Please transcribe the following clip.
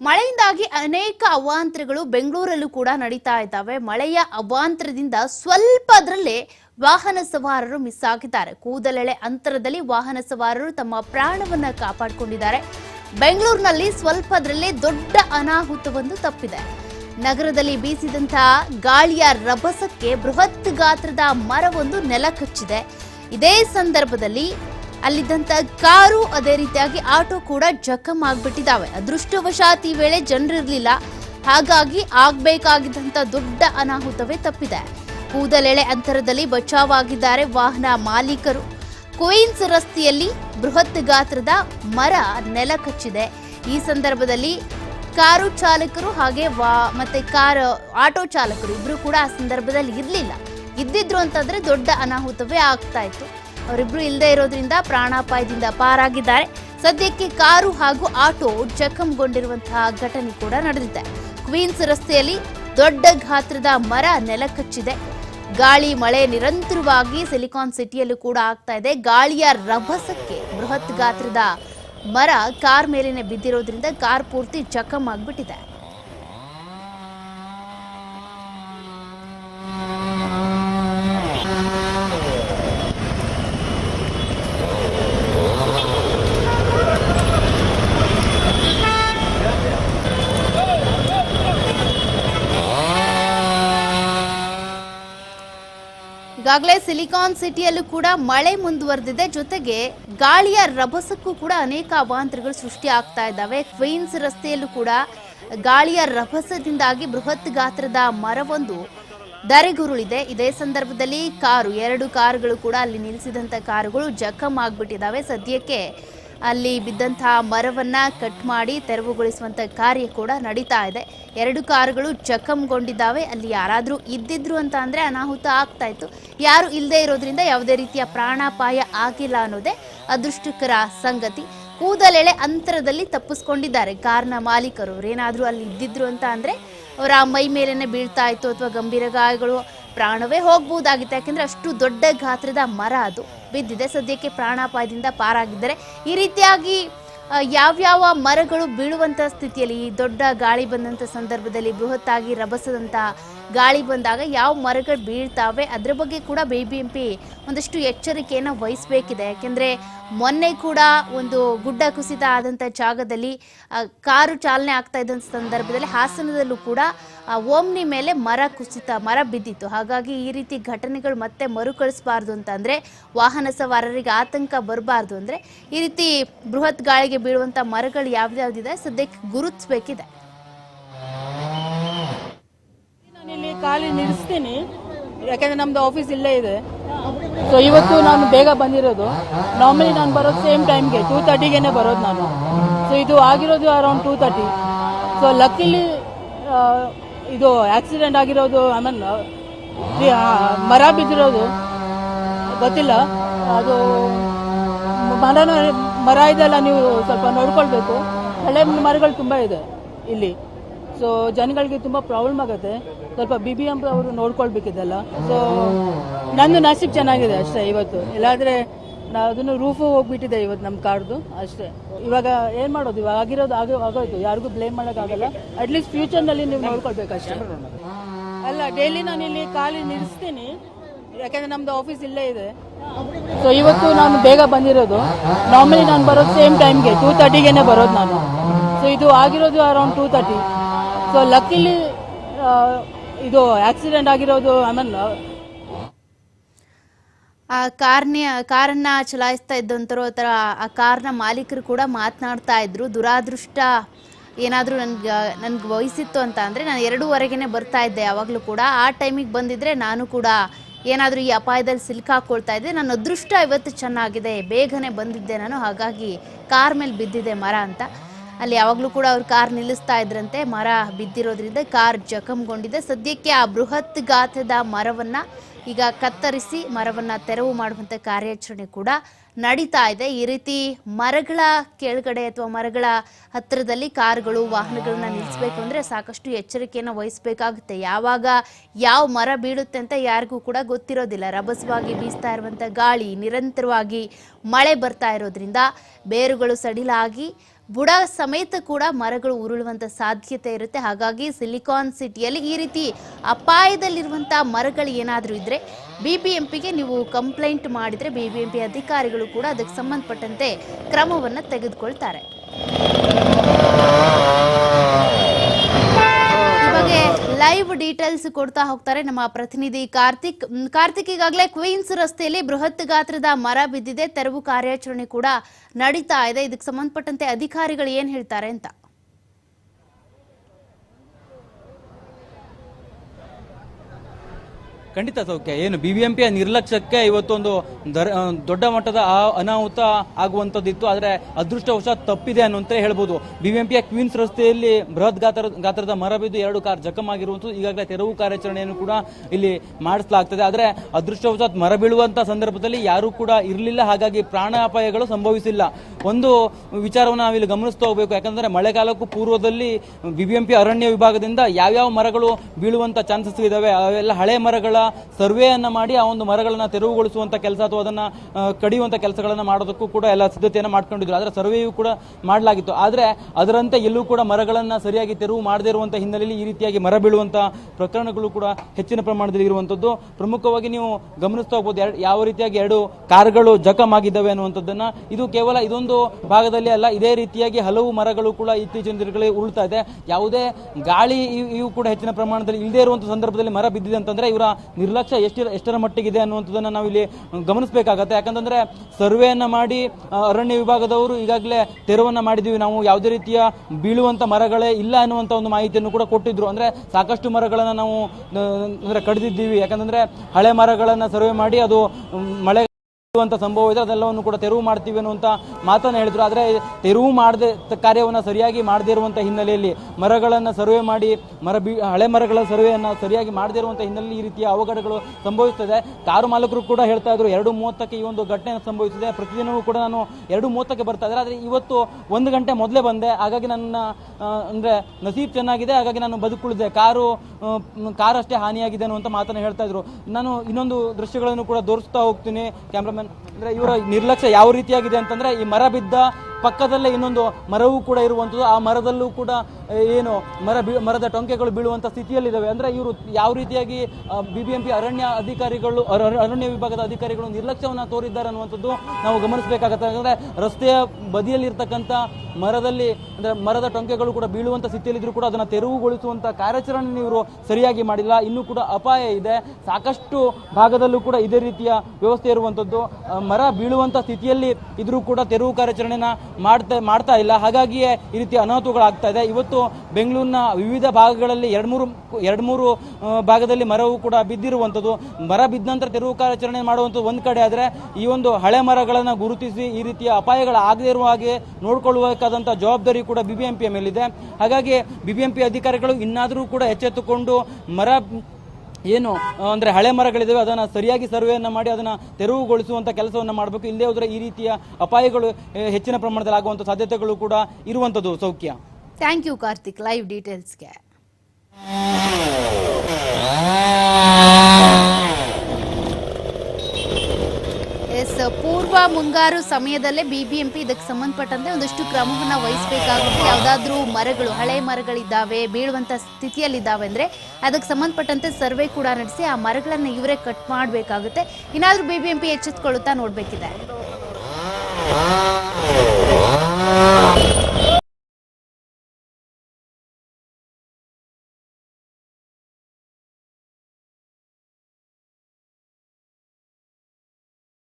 ಮಳೆಯಿಂದಾಗಿ ಅನೇಕ ಅವಾಂತರಗಳು ಬೆಂಗಳೂರಲ್ಲೂ ಕೂಡ ನಡೀತಾ ಇದ್ದಾವೆ. ಮಳೆಯ ಅವಾಂತರದಿಂದ ಸ್ವಲ್ಪದರಲ್ಲೇ ವಾಹನ ಸವಾರರು ಮಿಸ್ ಆಗಿದ್ದಾರೆ. ಕೂದಲೆಳೆ ಅಂತರದಲ್ಲಿ ವಾಹನ ಸವಾರರು ತಮ್ಮ ಪ್ರಾಣವನ್ನ ಕಾಪಾಡಿಕೊಂಡಿದ್ದಾರೆ. ಬೆಂಗಳೂರಿನಲ್ಲಿ ಸ್ವಲ್ಪದರಲ್ಲೇ ದೊಡ್ಡ ಅನಾಹುತವೊಂದು ತಪ್ಪಿದೆ. ನಗರದಲ್ಲಿ ಬೀಸಿದಂತಹ ಗಾಳಿಯ ರಭಸಕ್ಕೆ ಬೃಹತ್ ಗಾತ್ರದ ಮರವೊಂದು ನೆಲ ಕಚ್ಚಿದೆ ಇದೇ ಸಂದರ್ಭದಲ್ಲಿ ಅಲ್ಲಿದ್ದಂತ ಕಾರು ಅದೇ ರೀತಿಯಾಗಿ ಆಟೋ ಕೂಡ ಜಖಮ್ ಆಗ್ಬಿಟ್ಟಿದ್ದಾವೆ ಅದೃಷ್ಟವಶಾತ್ ಈ ವೇಳೆ ಜನರಿರಲಿಲ್ಲ. ಹಾಗಾಗಿ ಆಗ್ಬೇಕಾಗಿದ್ದಂತ ದೊಡ್ಡ ಅನಾಹುತವೇ ತಪ್ಪಿದೆ. ಕೂದಲೆಳೆ ಅಂತರದಲ್ಲಿ ಬಚಾವಾಗಿದ್ದಾರೆ ವಾಹನ ಮಾಲೀಕರು. ಕ್ವೀನ್ಸ್ ರಸ್ತೆಯಲ್ಲಿ ಬೃಹತ್ ಗಾತ್ರದ ಮರ ನೆಲ ಕಚ್ಚಿದೆ. ಈ ಸಂದರ್ಭದಲ್ಲಿ ಕಾರು ಚಾಲಕರು ಹಾಗೆ ವಾ ಮತ್ತೆ ಕಾರ್ ಆಟೋ ಚಾಲಕರು ಇಬ್ರು ಕೂಡ ಆ ಸಂದರ್ಭದಲ್ಲಿ ಇರಲಿಲ್ಲ. ಇದ್ದಿದ್ರು ಅಂತಂದ್ರೆ ದೊಡ್ಡ ಅನಾಹುತವೇ ಆಗ್ತಾ ಇತ್ತು. ಅವರಿಬ್ರು ಇಲ್ಲದೆ ಇರೋದ್ರಿಂದ ಪ್ರಾಣಾಪಾಯದಿಂದ ಪಾರಾಗಿದ್ದಾರೆ. ಸದ್ಯಕ್ಕೆ ಕಾರು ಹಾಗೂ ಆಟೋ ಜಖಂಗೊಂಡಿರುವಂತಹ ಘಟನೆ ಕೂಡ ನಡೆದಿದೆ. ಕ್ವೀನ್ಸ್ ರಸ್ತೆಯಲ್ಲಿ ದೊಡ್ಡ ಗಾತ್ರದ ಮರ ನೆಲಕಚ್ಚಿದೆ. ಗಾಳಿ, ಮಳೆ ನಿರಂತರವಾಗಿ ಸಿಲಿಕಾನ್ ಸಿಟಿಯಲ್ಲೂ ಕೂಡ ಆಗ್ತಾ ಇದೆ. ಗಾಳಿಯ ರಭಸಕ್ಕೆ ಬೃಹತ್ ಗಾತ್ರದ ಮರ ಕಾರ್ ಮೇಲೇನೆ ಬಿದ್ದಿರೋದ್ರಿಂದ ಕಾರ್ ಪೂರ್ತಿ ಜಖಂ ಆಗ್ಬಿಟ್ಟಿದೆ. ಈಗಾಗಲೇ ಸಿಲಿಕಾನ್ ಸಿಟಿಯಲ್ಲೂ ಕೂಡ ಮಳೆ ಮುಂದುವರೆದಿದೆ. ಜೊತೆಗೆ ಗಾಳಿಯ ರಭಸಕ್ಕೂ ಕೂಡ ಅನೇಕ ಅವಾಂತರಗಳು ಸೃಷ್ಟಿ ಆಗ್ತಾ ಇದ್ದಾವೆ. ಕ್ವೀನ್ಸ್ ರಸ್ತೆಯಲ್ಲೂ ಕೂಡ ಗಾಳಿಯ ರಭಸದಿಂದಾಗಿ ಬೃಹತ್ ಗಾತ್ರದ ಮರವೊಂದು ದರೆಗುರುಳಿದೆ ಇದೇ ಸಂದರ್ಭದಲ್ಲಿ ಕಾರು, ಎರಡು ಕಾರುಗಳು ಕೂಡ ಅಲ್ಲಿ ನಿಲ್ಲಿಸಿದಂಥ ಕಾರುಗಳು ಜಖಮ್ ಆಗ್ಬಿಟ್ಟಿದ್ದಾವೆ. ಸದ್ಯಕ್ಕೆ ಅಲ್ಲಿ ಬಿದ್ದಂತಹ ಮರವನ್ನ ಕಟ್ ಮಾಡಿ ತೆರವುಗೊಳಿಸುವಂತ ಕಾರ್ಯ ಕೂಡ ನಡೀತಾ ಇದೆ. ಎರಡು ಕಾರುಗಳು ಜಖಂಗೊಂಡಿದ್ದಾವೆ ಅಲ್ಲಿ ಯಾರಾದರೂ ಇದ್ದಿದ್ರು ಅಂತ ಅಂದ್ರೆ ಅನಾಹುತ ಆಗ್ತಾ ಇತ್ತು. ಯಾರು ಇಲ್ಲದೆ ಇರೋದ್ರಿಂದ ಯಾವುದೇ ರೀತಿಯ ಪ್ರಾಣಾಪಾಯ ಆಗಿಲ್ಲ ಅನ್ನೋದೇ ಅದೃಷ್ಟಕರ ಸಂಗತಿ. ಕೂದಲೆಳೆ ಅಂತರದಲ್ಲಿ ತಪ್ಪಿಸ್ಕೊಂಡಿದ್ದಾರೆ. ಕಾರ್ನ ಮಾಲೀಕರು. ಅವರೇನಾದರೂ ಅಲ್ಲಿ ಇದ್ದಿದ್ರು ಅಂತ ಅಂದ್ರೆ ಅವರ ಮೈ ಮೇಲೇನೆ ಬೀಳ್ತಾ ಇತ್ತು ಅಥವಾ ಗಂಭೀರ ಗಾಯಗಳು ಪ್ರಾಣವೇ ಹೋಗ್ಬೋದಾಗಿತ್ತು. ಯಾಕೆಂದ್ರೆ ಅಷ್ಟು ದೊಡ್ಡ ಗಾತ್ರದ ಮರ ಅದು. ಬಿದ್ದಿದೆ. ಸದ್ಯಕ್ಕೆ ಪ್ರಾಣಾಪಾಯದಿಂದ ಪಾರಾಗಿದ್ದಾರೆ. ಈ ರೀತಿಯಾಗಿ ಯಾವ್ಯಾವ ಮರಗಳು ಬೀಳುವಂತ ಸ್ಥಿತಿಯಲ್ಲಿ ಈ ದೊಡ್ಡ ಗಾಳಿ ಬಂದಂತ ಸಂದರ್ಭದಲ್ಲಿ ಬೃಹತ್ತಾಗಿ ರಭಸದಂತ ಗಾಳಿ ಬಂದಾಗ ಯಾವ ಮರಗಳು ಬೀಳ್ತಾವೆ? ಅದ್ರ ಬಗ್ಗೆ ಕೂಡ ಬಿ ಬಿ ಎಂ ಪಿ ಒಂದಷ್ಟು ಎಚ್ಚರಿಕೆಯನ್ನು ವಹಿಸಬೇಕಿದೆ. ಯಾಕೆಂದ್ರೆ ಮೊನ್ನೆ ಕೂಡ ಒಂದು ಗುಡ್ಡ ಕುಸಿತ ಆದಂಥ ಜಾಗದಲ್ಲಿ ಕಾರು ಚಾಲನೆ ಆಗ್ತಾ ಇದ್ದಂಥ ಸಂದರ್ಭದಲ್ಲಿ ಹಾಸನದಲ್ಲೂ ಕೂಡ ಓಮ್ನಿ ಮೇಲೆ ಮರ ಕುಸಿತ, ಮರ ಬಿದ್ದಿತ್ತು. ಹಾಗಾಗಿ ಈ ರೀತಿ ಘಟನೆಗಳು ಮತ್ತೆ ಮರುಕಳಿಸಬಾರ್ದು ಅಂತಂದರೆ, ವಾಹನ ಸವಾರರಿಗೆ ಆತಂಕ ಬರಬಾರ್ದು ಅಂದ್ರೆ, ಈ ರೀತಿ ಬೃಹತ್ ಗಾಳಿಗೆ ಬೀಳುವಂತ ಮರಗಳು ಯಾವ್ದಾವ್ದಿದೆ ಸದ್ಯಕ್ಕೆ ಗುರುತಿಸ್ಬೇಕಿದೆ. ನಾನಿಲ್ಲಿ ಖಾಲಿ ನಿಲ್ಲಿಸ್ತೀನಿ. ಯಾಕಂದ್ರೆ ನಮ್ದು ಆಫೀಸ್ ಇಲ್ಲೇ ಇದೆ. ಸೊ ಇವತ್ತು ನಾನು ಬೇಗ ಬಂದಿರೋದು. ನಾರ್ಮಲಿ ನಾನು ಬರೋದು ಸೇಮ್ ಟೈಮ್ಗೆ ಟೂ ತರ್ಟಿಗೆನೆ ಬರೋದು ನಾನು. ಸೊ ಇದು ಆಗಿರೋದು around two thirty so luckily ಇದು ಆಕ್ಸಿಡೆಂಟ್ ಆಗಿರೋದು ಆಮೇಲೆ ಮರ ಬಿದ್ದಿರೋದು. ಗೊತ್ತಿಲ್ಲ. ಅದು ಮರನ, ಮರ ಇದೆಲ್ಲ ನೀವು ಸ್ವಲ್ಪ ನೋಡ್ಕೊಳ್ಬೇಕು. ಹಳೆ ಮರಗಳು ತುಂಬ ಇದೆ ಇಲ್ಲಿ. ಸೊ ಜನಗಳಿಗೆ ತುಂಬ ಪ್ರಾಬ್ಲಮ್ ಆಗುತ್ತೆ. ಸ್ವಲ್ಪ ಬಿ ಬಿ ಎಂ ಅವರು ನೋಡ್ಕೊಳ್ಬೇಕಿದೆಲ್ಲ. ಸೊ ನಂದು ನಸೀಬ್ ಚೆನ್ನಾಗಿದೆ ಅಷ್ಟೇ ಇವತ್ತು. ಇಲ್ಲಾಂದ್ರೆ ಅದನ್ನು ರೂಫು ಹೋಗ್ಬಿಟ್ಟಿದೆ ಇವತ್ತು ನಮ್ಮ ಕಾರ್ದು, ಅಷ್ಟೇ. ಇವಾಗ ಏನು ಮಾಡೋದು? ಇವಾಗ ಆಗಿರೋದು ಆಗ ಆಗೋಯ್ತು. ಯಾರಿಗೂ ಬ್ಲೇಮ್ ಮಾಡೋಕ್ಕಾಗಲ್ಲ. ಅಟ್ಲೀಸ್ಟ್ ಫ್ಯೂಚರ್ನಲ್ಲಿ ನೀವು ನೋಡ್ಕೊಳ್ಬೇಕಷ್ಟೇ. ಅಲ್ಲ ಡೈಲಿ ನಾನು ಇಲ್ಲಿ ಖಾಲಿ ನಿಲ್ಲಿಸ್ತೀನಿ. ಯಾಕಂದ್ರೆ ನಮ್ದು ಆಫೀಸ್ ಇಲ್ಲೇ ಇದೆ. ಸೊ ಇವತ್ತು ನಾನು ಬೇಗ ಬಂದಿರೋದು. ನಾರ್ಮಲಿ ನಾನು ಬರೋದು ಸೇಮ್ ಟೈಮ್ಗೆ ಟೂ ತರ್ಟಿಗೆನೆ ಬರೋದು ನಾನು. ಸೊ ಇದು ಆಗಿರೋದು around two thirty so luckily ಇದು ಆಕ್ಸಿಡೆಂಟ್ ಆಗಿರೋದು ಆಮೇಲೆ ಆ ಕಾರ್ನೇ, ಕಾರನ್ನ ಚಲಾಯಿಸ್ತಾ ಇದ್ದಂತರೋ ಆ ಥರ ಆ ಕಾರ್ನ ಮಾಲೀಕರು ಕೂಡ ಮಾತನಾಡ್ತಾ ಇದ್ರು. ದುರಾದೃಷ್ಟ ಏನಾದರೂ ನನಗೆ ನನಗೆ ವಹಿಸಿತ್ತು ಅಂತ ಅಂದರೆ ನಾನು ಎರಡೂವರೆಗೇ ಬರ್ತಾ ಇದ್ದೆ ಯಾವಾಗಲೂ ಕೂಡ. ಆ ಟೈಮಿಗೆ ಬಂದಿದ್ದರೆ ನಾನು ಕೂಡ ಏನಾದರೂ ಈ ಅಪಾಯದಲ್ಲಿ ಸಿಲುಕಾಕೊಳ್ತಾ ಇದ್ದೆ. ನನ್ನ ಅದೃಷ್ಟ ಇವತ್ತು ಚೆನ್ನಾಗಿದೆ, ಬೇಗನೆ ಬಂದಿದ್ದೆ ನಾನು, ಹಾಗಾಗಿ ಕಾರ್ ಮೇಲೆ ಬಿದ್ದಿದೆ ಮರ ಅಂತ. ಅಲ್ಲಿ ಯಾವಾಗಲೂ ಕೂಡ ಅವ್ರು ಕಾರ್ ನಿಲ್ಲಿಸ್ತಾ ಇದ್ರಂತೆ, ಮರ ಬಿದ್ದಿರೋದ್ರಿಂದ ಕಾರ್ ಜಖಂಗೊಂಡಿದೆ. ಸದ್ಯಕ್ಕೆ ಆ ಬೃಹತ್ ಗಾತ್ರದ ಮರವನ್ನ ಈಗ ಕತ್ತರಿಸಿ ಮರವನ್ನ ತೆರವು ಮಾಡುವಂತ ಕಾರ್ಯಾಚರಣೆ ಕೂಡ ನಡೀತಾ ಇದೆ. ಈ ರೀತಿ ಮರಗಳ ಕೆಳಗಡೆ ಅಥವಾ ಮರಗಳ ಹತ್ತಿರದಲ್ಲಿ ಕಾರ್ಗಳು, ವಾಹನಗಳನ್ನ ನಿಲ್ಲಿಸಬೇಕು ಅಂದ್ರೆ ಸಾಕಷ್ಟು ಎಚ್ಚರಿಕೆಯನ್ನು ವಹಿಸಬೇಕಾಗುತ್ತೆ. ಯಾವಾಗ ಯಾವ ಮರ ಬೀಳುತ್ತೆ ಅಂತ ಯಾರಿಗೂ ಕೂಡ ಗೊತ್ತಿರೋದಿಲ್ಲ. ರಭಸವಾಗಿ ಬೀಸ್ತಾ ಇರುವಂತ ಗಾಳಿ, ನಿರಂತರವಾಗಿ ಮಳೆ ಬರ್ತಾ ಇರೋದ್ರಿಂದ ಬೇರುಗಳು ಸಡಿಲಾಗಿ ಬುಡ ಸಮೇತ ಕೂಡ ಮರಗಳು ಉರುಳುವಂತ ಸಾಧ್ಯತೆ ಇರುತ್ತೆ. ಹಾಗಾಗಿ ಸಿಲಿಕಾನ್ ಸಿಟಿಯಲ್ಲಿ ಈ ರೀತಿ ಅಪಾಯದಲ್ಲಿರುವಂತ ಮರಗಳು ಏನಾದರೂ ಇದ್ರೆ ಪಿಗೆ ನೀವು ಕಂಪ್ಲೇಂಟ್ ಮಾಡಿದ್ರೆ ಪಿ ಅಧಿಕಾರಿಗಳು ಕೂಡ ಅದಕ್ಕೆ ಸಂಬಂಧಪಟ್ಟಂತೆ ಕ್ರಮವನ್ನು ತೆಗೆದುಕೊಳ್ತಾರೆ. ಲೈವ್ ಡೀಟೇಲ್ಸ್ ಕೊಡ್ತಾ ಹೋಗ್ತಾರೆ ನಮ್ಮ ಪ್ರತಿನಿಧಿ ಕಾರ್ತಿಕ್. ಕಾರ್ತಿಕ್, ಈಗಾಗಲೇ ಕ್ವೀನ್ಸ್ ರಸ್ತೆಯಲ್ಲಿ ಬೃಹತ್ ಗಾತ್ರದ ಮರ ಬಿದ್ದಿದೆ. ತೆರವು ಕಾರ್ಯಾಚರಣೆ ಕೂಡ ನಡೀತಾ ಇದೆ. ಇದಕ್ಕೆ ಸಂಬಂಧಪಟ್ಟಂತೆ ಅಧಿಕಾರಿಗಳು ಏನ್ ಹೇಳ್ತಾರೆ ಅಂತ? ಖಂಡಿತ ಸೌಖ್ಯ. ಏನು ಬಿಬಿಎಂಪಿಯ ನಿರ್ಲಕ್ಷ್ಯಕ್ಕೆ ಇವತ್ತೊಂದು ದರ- ದೊಡ್ಡ ಮಟ್ಟದ ಅನಾಹುತ ಆಗುವಂಥದ್ದಿತ್ತು, ಆದರೆ ಅದೃಷ್ಟವಶಾತ್ ತಪ್ಪಿದೆ ಅನ್ನುವಂತೆ ಹೇಳ್ಬೋದು. ಬಿ ಎಂಪಿಯ ಕ್ವೀನ್ಸ್ ರಸ್ತೆಯಲ್ಲಿ ಬೃಹತ್ ಗಾತ್ರ, ಗಾತ್ರದ ಮರ ಬಿದ್ದು ಎರಡು ಕಾರ್ ಜಖಮಾಗಿರುವಂಥದ್ದು ಈಗಾಗಲೇ ತೆರವು ಕಾರ್ಯಾಚರಣೆಯನ್ನು ಕೂಡ ಇಲ್ಲಿ ಮಾಡಿಸಲಾಗ್ತದೆ. ಆದರೆ ಅದೃಷ್ಟವಶಾತ್ ಮರ ಬೀಳುವಂಥ ಸಂದರ್ಭದಲ್ಲಿ ಯಾರೂ ಕೂಡ ಇರಲಿಲ್ಲ, ಹಾಗಾಗಿ ಪ್ರಾಣಾಪಾಯಗಳು ಸಂಭವಿಸಿಲ್ಲ. ಒಂದು ವಿಚಾರವನ್ನು ನಾವಿಲ್ಲಿ ಗಮನಿಸ್ತಾ ಹೋಗಬೇಕು. ಯಾಕಂದರೆ ಮಳೆಗಾಲಕ್ಕೂ ಪೂರ್ವದಲ್ಲಿ ಬಿ ಬಿ ಎಂ ಪಿ ಅರಣ್ಯ ವಿಭಾಗದಿಂದ ಯಾವ್ಯಾವ ಮರಗಳು ಬೀಳುವಂಥ ಚಾನ್ಸಸ್ ಇದ್ದಾವೆ ಅವೆಲ್ಲ ಹಳೆ ಮರಗಳ ಸರ್ವೆಯನ್ನ ಮಾಡಿ ಆ ಒಂದು ಮರಗಳನ್ನು ತೆರವುಗೊಳಿಸುವಂಥ ಕೆಲಸ ಅಥವಾ ಅದನ್ನು ಕಡಿಯುವಂಥ ಕೆಲಸಗಳನ್ನು ಮಾಡೋದಕ್ಕೂ ಕೂಡ ಎಲ್ಲ ಸಿದ್ಧತೆಯನ್ನು ಮಾಡ್ಕೊಂಡಿದ್ರು. ಆದರೆ ಸರ್ವೆಯೂ ಕೂಡ ಮಾಡಲಾಗಿತ್ತು. ಆದರೆ ಅದರಂತೆ ಎಲ್ಲೂ ಕೂಡ ಮರಗಳನ್ನು ಸರಿಯಾಗಿ ತೆರವು ಮಾಡದೇ ಇರುವಂಥ ಹಿನ್ನೆಲೆಯಲ್ಲಿ ಈ ರೀತಿಯಾಗಿ ಮರ ಬೀಳುವಂಥ ಪ್ರಕರಣಗಳು ಕೂಡ ಹೆಚ್ಚಿನ ಪ್ರಮಾಣದಲ್ಲಿ ಇರುವಂಥದ್ದು ಪ್ರಮುಖವಾಗಿ ನೀವು ಗಮನಿಸ್ತಾ ಹೋಗ್ಬೋದು ಯಾವ ರೀತಿಯಾಗಿ ಎರಡು ಕಾರ್ಗಳು ಜಖಮ್ ಆಗಿದ್ದಾವೆ ಅನ್ನುವಂಥದ್ದನ್ನು. ಇದು ಕೇವಲ ಇದೊಂದು ಭಾಗದಲ್ಲಿ ಅಲ್ಲ, ಇದೇ ರೀತಿಯಾಗಿ ಹಲವು ಮರಗಳು ಕೂಡ ಇತ್ತೀಚಿನ ದಿನಗಳಲ್ಲಿ ಉರುಳ್ತಾ ಇದೆ. ಯಾವುದೇ ಗಾಳಿ ಇವು ಕೂಡ ಹೆಚ್ಚಿನ ಪ್ರಮಾಣದಲ್ಲಿ ಇಲ್ಲದೇ ಇರುವಂಥ ಸಂದರ್ಭದಲ್ಲಿ ಮರ ಬಿದ್ದಿದೆ ಅಂತಂದರೆ ಇವರ ನಿರ್ಲಕ್ಷ್ಯ ಎಷ್ಟಿರ ಎಷ್ಟರ ಮಟ್ಟಿಗಿದೆ ಅನ್ನುವಂಥದ್ದನ್ನು ನಾವು ಇಲ್ಲಿ ಗಮನಿಸಬೇಕಾಗತ್ತೆ. ಯಾಕಂತಂದರೆ ಸರ್ವೆಯನ್ನು ಮಾಡಿ ಅರಣ್ಯ ವಿಭಾಗದವರು ಈಗಾಗಲೇ ತೆರವನ್ನು ಮಾಡಿದ್ದೀವಿ ನಾವು ಯಾವುದೇ ರೀತಿಯ ಬೀಳುವಂಥ ಮರಗಳೇ ಇಲ್ಲ ಅನ್ನುವಂಥ ಒಂದು ಮಾಹಿತಿಯನ್ನು ಕೂಡ ಕೊಟ್ಟಿದ್ರು. ಅಂದರೆ ಸಾಕಷ್ಟು ಮರಗಳನ್ನು ನಾವು ಅಂದ್ರೆ ಕಡಿದಿದ್ದೀವಿ. ಯಾಕಂತಂದರೆ ಹಳೆ ಮರಗಳನ್ನು ಸರ್ವೆ ಮಾಡಿ ಅದು ಮಳೆ ಅಂತ ಸಂಭವ ಇದೆ ಅದೆಲ್ಲವನ್ನು ಕೂಡ ತೆರವು ಮಾಡ್ತೀವಿ ಅನ್ನುವಂಥ ಮಾತನ್ನು ಹೇಳಿದ್ರು. ಆದರೆ ತೆರವು ಮಾಡದೆ ಕಾರ್ಯವನ್ನು ಸರಿಯಾಗಿ ಮಾಡದೇ ಇರುವಂಥ ಹಿನ್ನೆಲೆಯಲ್ಲಿ ಮರಗಳನ್ನು ಸರ್ವೆ ಮಾಡಿ, ಮರ ಬಿ, ಹಳೆ ಮರಗಳ ಸರ್ವೆಯನ್ನು ಸರಿಯಾಗಿ ಮಾಡದೇ ಇರುವಂಥ ಹಿನ್ನೆಲೆಯಲ್ಲಿ ಈ ರೀತಿಯ ಅವಘಡಗಳು ಸಂಭವಿಸ್ತದೆ. ಕಾರು ಮಾಲಕರು ಕೂಡ ಹೇಳ್ತಾ ಇದ್ರು, ಎರಡು ಮೂವತ್ತಕ್ಕೆ ಈ ಒಂದು ಘಟನೆ ಸಂಭವಿಸಿದೆ. ಪ್ರತಿದಿನವೂ ಕೂಡ ನಾನು ಎರಡು ಮೂವತ್ತಕ್ಕೆ ಬರ್ತಾ ಇದ್ದಾರೆ ಆದರೆ ಇವತ್ತು ಒಂದು ಗಂಟೆ ಮೊದಲೇ ಬಂದೆ. ಹಾಗಾಗಿ ನನ್ನ ಅಂದರೆ ನಸೀಬ್ ಚೆನ್ನಾಗಿದೆ. ಹಾಗಾಗಿ ನಾನು ಬದುಕುಳಿದೆ. ಕಾರು ಕಾರಷ್ಟೇ ಹಾನಿಯಾಗಿದೆ ಅನ್ನುವಂಥ ಮಾತನ್ನು ಹೇಳ್ತಾ ಇದ್ರು. ನಾನು ಇನ್ನೊಂದು ದೃಶ್ಯಗಳನ್ನು ಕೂಡ ತೋರಿಸ್ತಾ ಹೋಗ್ತೀನಿ. ಕ್ಯಾಮ್ರಾಮನ್ ಅಂದ್ರೆ ಇವರ ನಿರ್ಲಕ್ಷ್ಯ ಯಾವ ರೀತಿಯಾಗಿದೆ ಅಂತಂದ್ರೆ ಈ ಮರ ಬಿದ್ದ ಪಕ್ಕದಲ್ಲೇ ಇನ್ನೊಂದು ಮರವೂ ಕೂಡ ಇರುವಂಥದ್ದು ಆ ಮರದಲ್ಲೂ ಕೂಡ ಏನು, ಮರ ಬೀ, ಮರದ ಟೊಂಕೆಗಳು ಬೀಳುವಂಥ ಸ್ಥಿತಿಯಲ್ಲಿದ್ದಾವೆ. ಅಂದ್ರೆ ಇವರು ಯಾವ ರೀತಿಯಾಗಿ ಬಿ ಬಿ ಎಂ ಪಿ ಅರಣ್ಯ ಅಧಿಕಾರಿಗಳು, ಅರ- ಅರಣ್ಯ ವಿಭಾಗದ ಅಧಿಕಾರಿಗಳು ನಿರ್ಲಕ್ಷ್ಯವನ್ನು ತೋರಿದ್ದಾರೆ ಅನ್ನುವಂಥದ್ದು ನಾವು ಗಮನಿಸಬೇಕಾಗತ್ತೆ. ಯಾಕಂದ್ರೆ ರಸ್ತೆಯ ಬದಿಯಲ್ಲಿರ್ತಕ್ಕಂಥ ಮರದಲ್ಲಿ, ಅಂದ್ರೆ ಮರದ ಟೊಂಕೆಗಳು ಕೂಡ ಬೀಳುವಂಥ ಸ್ಥಿತಿಯಲ್ಲಿದ್ದರೂ ಕೂಡ ಅದನ್ನ ತೆರವುಗೊಳಿಸುವಂತ ಕಾರ್ಯಾಚರಣೆ ಇವರು ಸರಿಯಾಗಿ ಮಾಡಿಲ್ಲ. ಇನ್ನೂ ಕೂಡ ಅಪಾಯ ಇದೆ. ಸಾಕಷ್ಟು ಭಾಗದಲ್ಲೂ ಕೂಡ ಇದೇ ರೀತಿಯ ವ್ಯವಸ್ಥೆ ಇರುವಂತದ್ದು ಮರ ಬೀಳುವಂಥ ಸ್ಥಿತಿಯಲ್ಲಿ ಇದ್ರೂ ಕೂಡ ತೆರವು ಕಾರ್ಯಾಚರಣೆನ ಮಾಡ್ತಾ ಮಾಡ್ತಾ ಇಲ್ಲ. ಹಾಗಾಗಿಯೇ ಈ ರೀತಿ ಅನಾಹುತಗಳಾಗ್ತಾ ಇದೆ. ಇವತ್ತು ಬೆಂಗಳೂರಿನ ವಿವಿಧ ಭಾಗಗಳಲ್ಲಿ ಎರಡು ಮೂರು ಎರಡು ಮೂರು ಭಾಗದಲ್ಲಿ ಮರವು ಕೂಡ ಬಿದ್ದಿರುವಂಥದ್ದು. ಮರ ಬಿದ್ದ ನಂತರ ತೆರವು ಕಾರ್ಯಾಚರಣೆ ಮಾಡುವಂಥದ್ದು ಒಂದು ಕಡೆ ಆದರೆ ಈ ಒಂದು ಹಳೆ ಮರಗಳನ್ನು ಗುರುತಿಸಿ ಈ ರೀತಿಯ ಅಪಾಯಗಳು ಆಗದೇ ಇರುವ ಹಾಗೆ ನೋಡಿಕೊಳ್ಳಬೇಕಾದಂಥ ಜವಾಬ್ದಾರಿ ಕೂಡ ಬಿ ಬಿ ಎಂಪಿಯ ಮೇಲೆ ಮೇಲಿದೆ. ಹಾಗಾಗಿ ಬಿ ಬಿ ಎಂ ಪಿ ಅಧಿಕಾರಿಗಳು ಇನ್ನಾದರೂ ಕೂಡ ಎಚ್ಚೆತ್ತುಕೊಂಡು ಮರ ಏನು, ಅಂದ್ರೆ ಹಳೆ ಮರಗಳಿದ್ದಾವೆ ಅದನ್ನು ಸರಿಯಾಗಿ ಸರ್ವೆಯನ್ನು ಮಾಡಿ ಅದನ್ನು ತೆರವುಗೊಳಿಸುವಂಥ ಕೆಲಸವನ್ನು ಮಾಡಬೇಕು. ಇಲ್ಲದೆ ಹೋದರೆ ಈ ರೀತಿಯ ಅಪಾಯಗಳು ಹೆಚ್ಚಿನ ಪ್ರಮಾಣದಲ್ಲಿ ಆಗುವಂಥ ಸಾಧ್ಯತೆಗಳು ಕೂಡ ಇರುವಂಥದ್ದು ಸೌಖ್ಯ. ಥ್ಯಾಂಕ್ ಯು ಕಾರ್ತಿಕ್ ಲೈವ್ ಡೀಟೇಲ್ಸ್ಗೆ ಎಸ್ ಪೂರ್ವ ಮುಂಗಾರು ಸಮಯದಲ್ಲೇ ಬಿಬಿಎಂಪಿ ಇದಕ್ಕೆ ಸಂಬಂಧಪಟ್ಟಂತೆ ಒಂದಷ್ಟು ಕ್ರಮವನ್ನು ವಹಿಸಬೇಕಾಗುತ್ತೆ ಯಾವುದಾದ್ರೂ ಮರಗಳು ಹಳೆ ಮರಗಳಿದ್ದಾವೆ ಬೀಳುವಂಥ ಸ್ಥಿತಿಯಲ್ಲಿದ್ದಾವೆ ಅಂದರೆ ಅದಕ್ಕೆ ಸಂಬಂಧಪಟ್ಟಂತೆ ಸರ್ವೆ ಕೂಡ ನಡೆಸಿ ಆ ಮರಗಳನ್ನು ಇವರೇ ಕಟ್ ಮಾಡಬೇಕಾಗುತ್ತೆ. ಇನ್ನಾದ್ರೂ ಬಿಬಿಎಂಪಿ ಎಚ್ಚೆತ್ಕೊಳ್ಳುತ್ತಾ ನೋಡ್ಬೇಕಿದೆ.